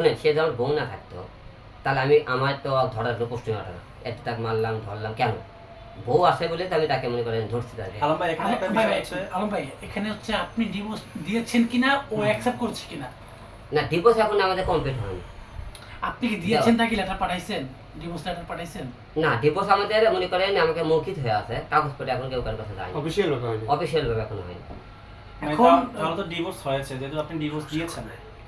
শোনেন সে যখন বউ না থাকতো তাহলে আমি আমার তো ধরার কোনো প্রশ্ন ওঠে না। এত তাক মারলাম ধরলাম কেন? বউ আসে বলে তো আমি তাকে মনে করেন ধরছি তাকে আলম ভাই এখানে একটা বিষয় হচ্ছে আলম ভাই এখানে হচ্ছে আপনি ডিভোর্স দিয়েছেন কিনা ও অ্যাকসেপ্ট করছে কিনা? না ডিভোর্স এখন আমাদের কমপ্লিট হয়নি। আপনি কি দিয়েছেন নাকি লেটার পাঠাইছেন? ডিভোর্স লেটার পাঠাইছেন? না ডিভোর্স আমাদের মনে করেন আমাকে মৌখিক হয়ে আছে কাগজপত্র এখন কেউ কারোর কাছে যায়নি অফিসিয়াল ভাবে হয়নি। অফিসিয়াল ভাবে এখনও হয়নি। এখন তাহলে তো ডিভোর্স হয়েছে যেহেতু আপনি ডিভোর্স দিয়েছেন।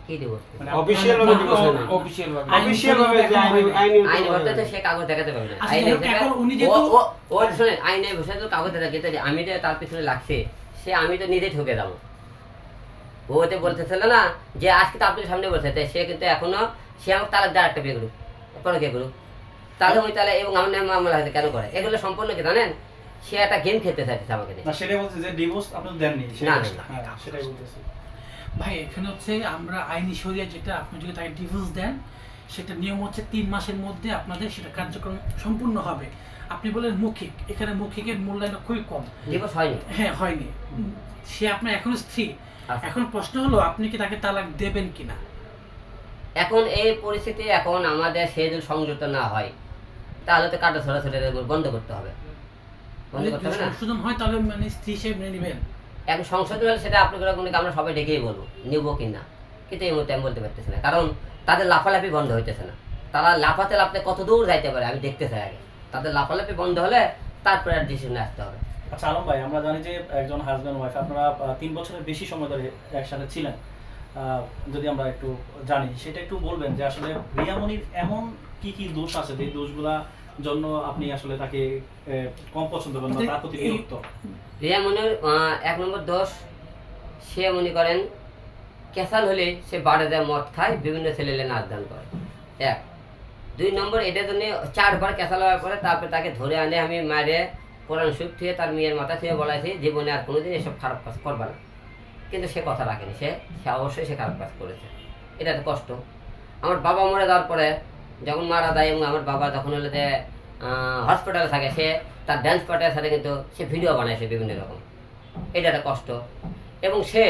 কি মানে ভাবে ডিভোর্স না অফিসিয়াল ভাবে। আইন ভাবে যে আইনি আইনি বলতে তো সে কাগজ দেখাতে পারবে না। আচ্ছা, আইনে যাই হোক, হিসেবে- এখন উনি যেহেতু- ও ও শুনেন আইনে বসে তো কাগজ দেখাতে আমি যে তার পিছনে লাগছে সে আমি তো নিজে ঠকে যাব। ও তো বলতেছিল না যে আজকে তো আপনার সামনে বলছে সে কিন্তু এখনও সে আমাকে তালাক দেওয়ার একটা বিয়ে করুক পরে কে করুক। তাহলে ওই তাহলে এবং আমার নামে মামলা হয়েছে কেন করে? এগুলো সম্পূর্ণ কি জানেন? সে একটা গেম খেলতে চাইছে আমাকে না সেটাই বলছে যে ডিভোর্স আপনি দেননি না, সেটাই বলতেছি। ভাই এখানে হচ্ছে আমরা আইনি শরিয়া যেটা আপনি যদি তাকে ডিভোর্স দেন সেটা নিয়ম হচ্ছে তিন মাসের মধ্যে আপনাদের সেটা কার্যক্রম সম্পূর্ণ হবে। আপনি বলেন মৌখিক এখানে মৌখিকের মূল্যায়ন খুবই কম। ডিভোর্স হয়নি? হ্যাঁ হয়নি। সে আপনার এখন স্ত্রী। আচ্ছা। এখন প্রশ্ন হলো আপনি কি তাকে তালাক দেবেন কিনা? এখন এই পরিস্থিতি এখন আমাদের সে যদি সংযুক্ত না হয় তাহলে তো কাটা ছড়াছড়ি বন্ধ করতে হবে। বন্ধ করতে হবে না? সংশোধন হয় তাহলে মানে স্ত্রী হিসেবে নেবেন। এখন সংশোধন হলে সেটা আপনাদের আমরা সবাই ডেকেই বলব, নিব কি না? কিন্তু এই মুহূর্তে আমি বলতে পারতেছি না, কারণ তাদের লাফালাফি বন্ধ হইতেছে না। তারা লাফাতে লাফতে কত দূর যাইতে পারে আমি দেখতে চাই আগে। তাদের লাফালাফি বন্ধ হলে তারপরে আর ডিসিশনে আসতে হবে। আচ্ছা আলম ভাই, আমরা জানি যে একজন হাজব্যান্ড ওয়াইফ আপনারা তিন বছরের বেশি সময় ধরে একসাথে ছিলেন। যদি আমরা একটু জানি, সেটা একটু বলবেন যে আসলে রিয়ামনির এমন কি কি দোষ আছে? যে দোষগুলা জন্য আপনি আসলে তাকে কম পছন্দ করেন বা তার প্রতি বিরক্ত রিয়া আহ, এক নম্বর দোষ সে মনে করেন ক্যাসাল হলে সে বাড়ে দেয় মদ খায় বিভিন্ন ছেলেলে নাচ গান করে। এক। দুই নম্বর এটার জন্য চারবার ক্যাসাল হওয়ার পরে তারপরে তাকে ধরে আনে আমি মারে কোরআন সুখ থেকে তার মেয়ের মাথা থুয়ে বলাইছি জীবনে আর কোনোদিন এসব খারাপ কাজ করবে না। কিন্তু সে কথা রাখেনি সে সে অবশ্যই সে খারাপ কাজ করেছে। এটা তো কষ্ট। আমার বাবা মরে যাওয়ার পরে যখন মারা যায় এবং আমার বাবা যখন হলো যে হসপিটালে থাকে, সে তার ড্যান্স পার্টির সাথে কিন্তু সে ভিডিও বানাইছে বিভিন্ন রকম। এটা একটা কষ্ট। এবং সে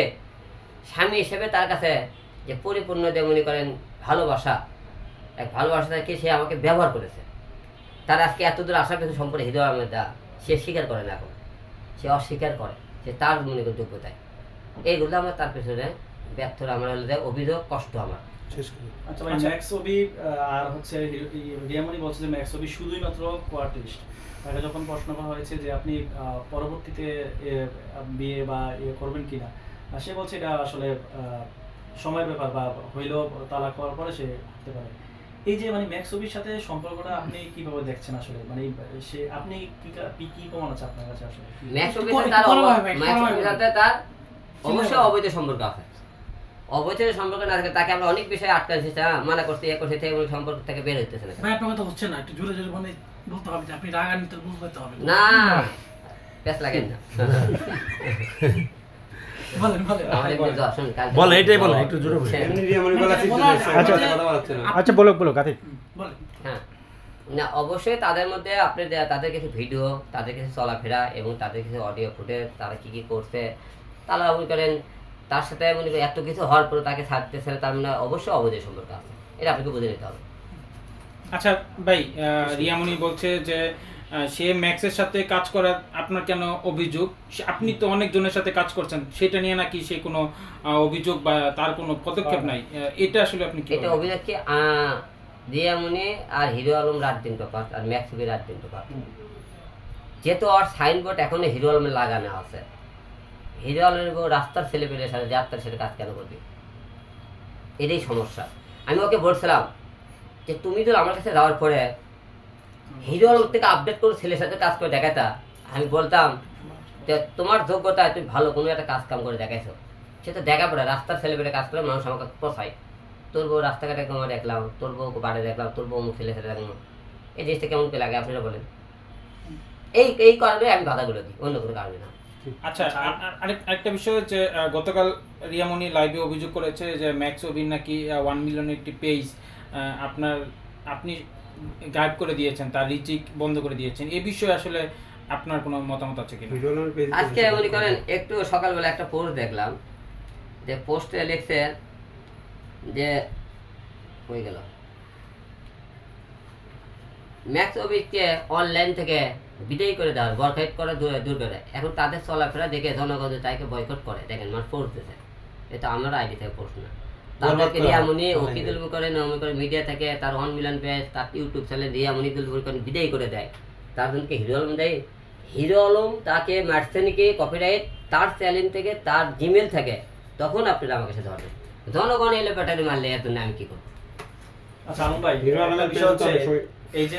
স্বামী হিসেবে তার কাছে যে পরিপূর্ণ যে মনে করেন ভালোবাসা, এক ভালোবাসা থেকে সে আমাকে ব্যবহার করেছে। তার আজকে এত দূর আসার কিছু সম্পর্কে হৃদয় আহমেদ সে স্বীকার করে না এখন। সে অস্বীকার করে। সে তার মনে করেন যোগ্যতায়। এইগুলো আমার তার পেছনে ব্যর্থ আমার হলো অভিযোগ, কষ্ট আমার। শেষ করি আচ্ছা ভাই ম্যাক্স ছবি আর হচ্ছে রিয়ামনি বলছে যে ম্যাক্স শুধুই মাত্র কোয়ার্টিস্ট তাকে যখন প্রশ্ন করা হয়েছে যে আপনি পরবর্তীতে বিয়ে বা ইয়ে করবেন কিনা সে বলছে এটা আসলে সময়ের ব্যাপার বা হইলেও তালাক হওয়ার পরে সে হতে পারে। এই যে মানে ম্যাক্স ছবির সাথে সম্পর্কটা আপনি কীভাবে দেখছেন আসলে? মানে সে আপনি কি কি কি প্রমাণ আছে আপনার কাছে আসলে? ম্যাক্স একটু অফিসে করে- তার একটু করে অব- ভাই, একটু ম্যাক্স করে অফিসের ভাই। সাথে তার অবশ্যই অবৈধ সম্পর্ক আছে। অবৈধ সম্পর্ক না থাকে তাকে আমরা অনেক বিষয়ে আটকাচ্ছি হ্যাঁ মানা করছি এ করছি থেকে সম্পর্ক থেকে বের হইতেছে না। ভাই আপনার কথা হচ্ছে না একটু জোরে জোরে মানে বলতে হবে যে আপনি রাগান্বিত বুঝতে হবে। না পেস লাগেন না। হ্যাঁ, আচ্ছা বলা- না আচ্ছা বলো বলো কাতে হ্যাঁ। না অবশ্যই তাদের মধ্যে আপনি তাদের কিছু ভিডিও তাদের কিছু চলাফেরা এবং তাদের কিছু অডিও ফুটেজ তারা কি কি করছে তারা মনে করেন তার সাথে মনে করেন এত কিছু হওয়ার পরে তাকে ছাড়তেছে না, তার মানে অবশ্যই অবৈধ সম্পর্ক আছে। এটা আপনাকে বুঝে নিতে হবে। আচ্ছা ভাই রিয়ামণি বলছে যে সে ম্যাক্সের সাথে কাজ করার আপনার কেন অভিযোগ? আপনি তো অনেক জনের সাথে কাজ করছেন সেটা নিয়ে নাকি সে কোনো অভিযোগ বা তার কোনো পদক্ষেপ নাই? এটা আসলে আপনি কি এটা অভিযোগ কি? দিয়ামনি আর হিরো আলম রাত দিন টপার আর ম্যাক্সবি রাত দিন টপার যেহেতু আর সাইনবোর্ড এখনও হিরো আলমের লাগানো আছে হিরো আলমের বউ রাস্তার ছেলে পেলে সাথে যাত্রার সাথে কাজ কেন করবে? এটাই সমস্যা। আমি ওকে বলছিলাম যে, তুমি তো আমার কাছে যাওয়ার পরে হিরো আলম থেকে আপডেট করে ছেলের সাথে কাজ করে দেখাতা আমি বলতাম যে, তোমার যোগ্যতা তুমি ভালো কোনো একটা কাজ কাম করে দেখাইছো। সে তো দেখা পড়ে রাস্তার ছেলে পেলে কাজ করে মানুষ আমাকে পোষায়। তোর বউ রাস্তাঘাটে কেমন দেখলাম, তোর বউ বাড়ি দেখলাম, তোর বউ মুখ ছেলে সাথে দেখলাম। এই জিনিসটা কেমন লাগে আপনারা বলেন। এই এই কারণে আমি বাধাগুলো দিই, অন্য কোনো কারণে না। আচ্ছা আরেক- আরেকটা বিষয় হচ্ছে গতকাল রিয়ামণি লাইভে অভিযোগ করেছে যে ম্যাক্স অভিন নাকি ওয়ান মিলিয়নের একটি পেজ আপনার আপনি গায়েব করে দিয়েছেন তার রিচিক বন্ধ করে দিয়েছেন। এই বিষয়ে আসলে আপনার কোনো মতামত আছে পেজ আজকে মনে করেন একটু সকালবেলা একটা পোস্ট দেখলাম যে পোস্টে লিখছে যে হয়ে গেল। ম্যাক্স অফিসকে অনলাইন থেকে বিদায় করে দেওয়া বরখাইট করে দূর দূর করে এখন তাদের চলাফেরা দেখে জনগণ তাকে বয়কট করে। দেখেন মানুষ পড়তেছে এটা আমার আইডি থেকে প্রশ্ন। না তাদেরকে রিয়ামনি হয়। ওকি দুলবু করে নমি করে মিডিয়া থেকে তার পেজ তার ইউটিউব চ্যানেল রিয়ামনি করে বিদায় করে দেয়। তার জনকে হিরো আলম দেয়? হিরো আলম তাকে মার্সেনিকে কপিরাইট তার চ্যানেল থেকে তার জিমেল থেকে তখন আপনারা আমাকে সাথে ধরবেন। জনগণ এলে ব্যাটারি মারলে এর জন্য আমি কি করব? আচ্ছা ভাই হিরো আলমের বিষয় হচ্ছে এই যে